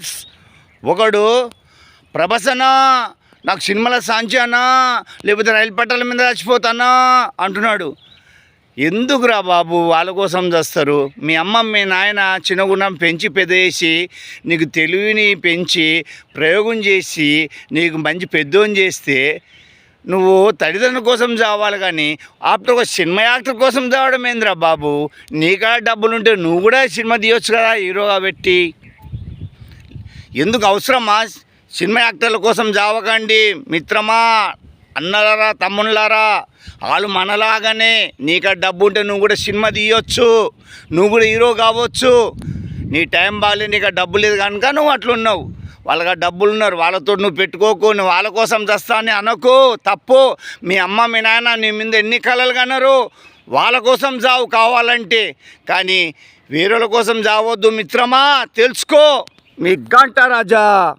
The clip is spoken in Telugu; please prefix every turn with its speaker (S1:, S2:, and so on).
S1: ఫ్రెండ్స్ ఒకడు ప్రభసనా నాకు సినిమాల సాంచానా లేకపోతే రైలు పట్టాల మీద చచ్చిపోతానా అంటున్నాడు. ఎందుకురా బాబు వాళ్ళ కోసం చేస్తారు? మీ అమ్మ మీ నాయన చిన్నగుణం పెంచి పెదేసి నీకు తెలివిని పెంచి ప్రయోగం చేసి నీకు మంచి పెద్దోని చేస్తే నువ్వు తల్లిదండ్రుల కోసం చావాలి కానీ ఆఫ్టర్ ఒక సినిమా యాక్టర్ కోసం చావడం ఏందిరా బాబు? నీకా డబ్బులుంటే నువ్వు కూడా సినిమా తీయొచ్చు కదా హీరోగా పెట్టి. ఎందుకు అవసరమా? సినిమా యాక్టర్ల కోసం జావకండి మిత్రమా అన్నలారా తమ్ముళ్ళారా? వాళ్ళు మనలాగానే నీకు డబ్బు ఉంటే నువ్వు కూడా సినిమా తీయొచ్చు నువ్వు కూడా హీరో కావచ్చు. నీ టైం బాగాలేదు నీకు డబ్బు లేదు కనుక నువ్వు అట్లున్నావు. వాళ్ళకి డబ్బులు ఉన్నారు వాళ్ళతో నువ్వు పెట్టుకోకు నువ్వు వాళ్ళ కోసం చేస్తా అనకు తప్పు. మీ అమ్మ మీ నాయన నీ మీద ఎన్ని కళలు కన్నారు వాళ్ళ కోసం జావు కావాలంటే. కానీ వేరేల కోసం జావద్దు మిత్రమా తెలుసుకో. मी घंटा राजा।